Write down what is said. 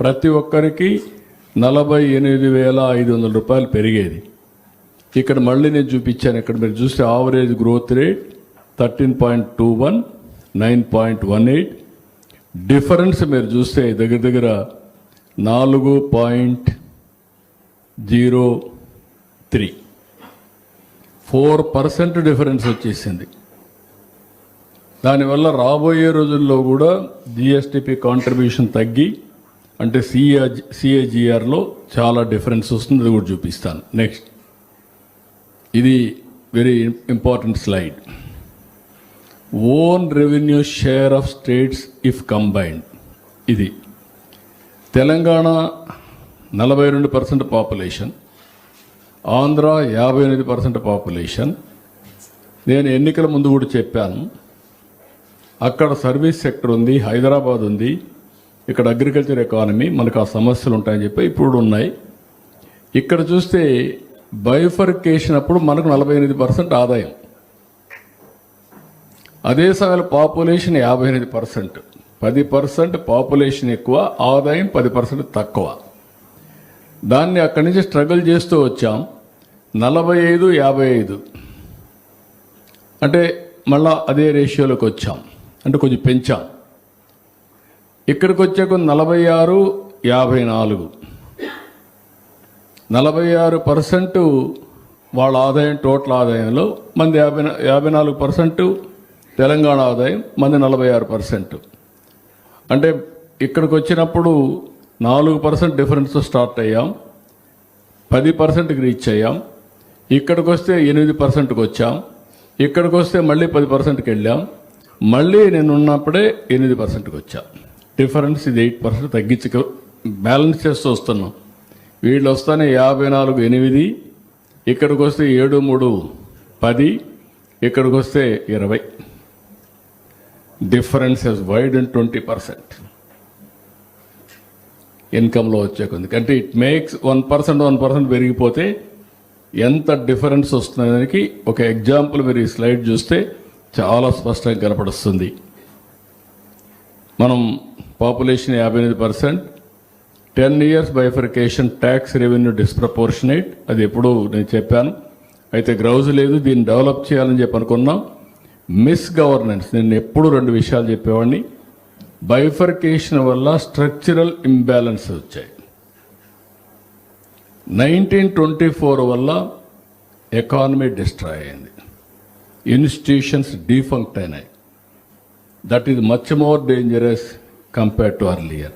ప్రతి ఒక్కరికి నలభై ఎనిమిది వేల ఐదు వందల రూపాయలు పెరిగేది. ఇక్కడ మళ్ళీ నేను చూపించాను ఇక్కడ మీరు చూస్తే average growth rate thirteen point two one nine point one eight difference మీరు చూస్తే దగ్గర దగ్గర నాలుగు point zero three. Four percent difference వచ్చేసింది. దానివల్ల రాబోయే రోజుల్లో కూడా జిఎస్టిపి కాంట్రిబ్యూషన్ తగ్గి అంటే సిఏ సిఏజిఆర్లో చాలా డిఫరెన్స్ వస్తుంది అది కూడా చూపిస్తాను. నెక్స్ట్ ఇది very important slide own revenue share of states if combined ఇది తెలంగాణ నలభై రెండు పర్సెంట్ పాపులేషన్ ఆంధ్ర యాభై ఎనిమిది పర్సెంట్ పాపులేషన్ నేను ఎన్నికల ముందు కూడా చెప్పాను అక్కడ సర్వీస్ సెక్టర్ ఉంది హైదరాబాద్ ఉంది ఇక్కడ అగ్రికల్చర్ ఎకానమీ మనకు ఆ సమస్యలు ఉంటాయని చెప్పి ఇప్పుడు ఉన్నాయి. ఇక్కడ చూస్తే బైఫర్కేషన్ అప్పుడు మనకు నలభై ఎనిమిది పర్సెంట్ ఆదాయం. అదే సమయంలో పాపులేషన్ యాభై ఎనిమిది పర్సెంట్ పది పర్సెంట్ పాపులేషన్ ఎక్కువ ఆదాయం పది పర్సెంట్ తక్కువ. దాన్ని అక్కడి నుంచి స్ట్రగుల్ చేస్తూ వచ్చాం. నలభై ఐదు యాభై ఐదు. అంటే మళ్ళా అదే రేషియోలోకి వచ్చాం. అంటే కొంచెం పెంచాం. ఇక్కడికి వచ్చాక నలభై ఆరు యాభై నాలుగు నలభై ఆరు పర్సెంట్ వాళ్ళ ఆదాయం టోటల్ ఆదాయంలో మంది యాభై యాభై నాలుగు పర్సెంట్ తెలంగాణ ఆదాయం మంది నలభై ఆరు పర్సెంట్. అంటే ఇక్కడికి వచ్చినప్పుడు నాలుగు పర్సెంట్ డిఫరెన్స్ స్టార్ట్ అయ్యాం పది పర్సెంట్కి రీచ్ అయ్యాం ఇక్కడికి వస్తే ఎనిమిది పర్సెంట్కి వచ్చాం ఇక్కడికి వస్తే మళ్ళీ పది పర్సెంట్కి వెళ్ళాం మళ్ళీ నేను ఉన్నప్పుడే ఎనిమిది పర్సెంట్కి వచ్చాం. డిఫరెన్స్ ఇది ఎయిట్ పర్సెంట్ తగ్గించక బ్యాలెన్స్ చేస్తూ వస్తున్నాం. వీళ్ళు వస్తానే యాభై నాలుగు ఎనిమిది ఇక్కడికి వస్తే ఏడు మూడు పది ఇక్కడికి వస్తే ఇరవై. Difference is wide and twenty percent ఇన్కంలో వచ్చే కొంది అంటే it makes one percent one percent పెరిగిపోతే ఎంత డిఫరెన్స్ వస్తుందనేది ఒక ఎగ్జాంపుల్ మీరు ఈ స్లైడ్ చూస్తే చాలా స్పష్టంగా కనపడుస్తుంది. మనం పాపులేషన్ యాభై ఎనిమిది percent ten years bifurcation tax revenue disproportionate అది ఎప్పుడు నేను చెప్పాను. అయితే గ్రౌజ్ లేదు దీన్ని డెవలప్ చేయాలని చెప్పి అనుకున్నాం. మిస్ గవర్నెన్స్ నేను ఎప్పుడు రెండు విషయాలు చెప్పేవాడిని. బైఫర్కేషన్ వల్ల స్ట్రక్చరల్ ఇంబ్యాలెన్స్ వచ్చాయి. నైన్టీన్ ట్వంటీ ఫోర్ వల్ల ఎకానమీ డిస్ట్రాయ్ అయింది. ఇన్స్టిట్యూషన్స్ డీఫంక్ట్ అయినాయి. That is much more dangerous compared to earlier.